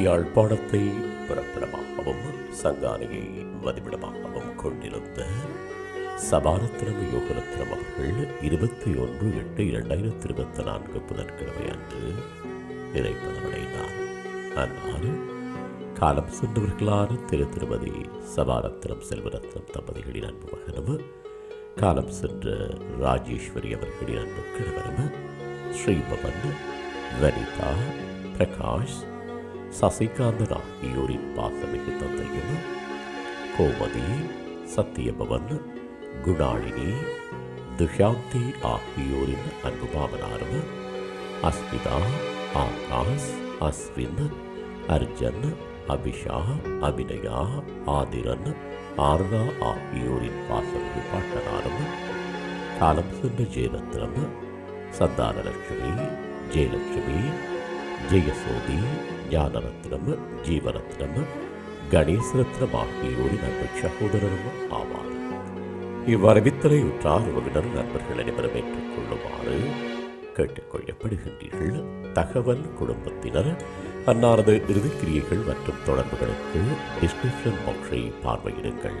யாழ்ப்பாணத்தை பிறப்பிடமாகவும் சங்கானையை வதிவிடமாகவும் கொண்டிருந்த சபாரத்தினம் யோகரத்னம் அவர்கள் இருபத்தி ஒன்று எட்டு இரண்டாயிரத்தி இருபத்தி நான்கு புதன்கிழமை அன்று இறைப்பதமடைந்தார். காலம் சென்றவர்களான திரு திருமதி சபாரத்னம் செல்வரத்னம் தம்பதிகளின் அன்பு மகனும் காலம் சென்ற ராஜேஸ்வரி அவர்களின் அன்பு கிழவரும் ஸ்ரீபவன் வனிதா பிரகாஷ் சசிகாந்தன் ஆகியோரின் பாசமிகு தந்தையும் கோமதி சத்தியபவன் குணாளினி துஷாந்தி ஆகியோரின் அன்பு மாமனாரும் அஸ்மிதா ஆகாஷ் அஸ்வின் அர்ஜன் அபிஷா அபிநயா ஆதிரன் ஆர்தா ஆகியோரின் பாசமிகு பாட்டனாரும் காலம் சென்ற ஜெயரத்னம் சந்தானலட்சுமி ஜெயலட்சுமி ஜெயசோதி ஞானரத்னம் ஜீவரத்னம் கணேசரத்னம் ஆகியோரின் அன்பு சகோதரரும் ஆவார். இவ்வரவித்தலை உற்றார் உறவினர் நண்பர்கள் அனைவரும் ஏற்றுக்கொள்ளுமாறு கேட்டுக்கொள்ளப்படுகின்றீர்கள். தகவல் குடும்பத்தினர் அன்னாரது இறுதிக்கிரியைகள் மற்றும் தொடர்புகளுக்கு டிஸ்கிரிப்ஷன் பாக்ஸை பார்வையிடுங்கள்.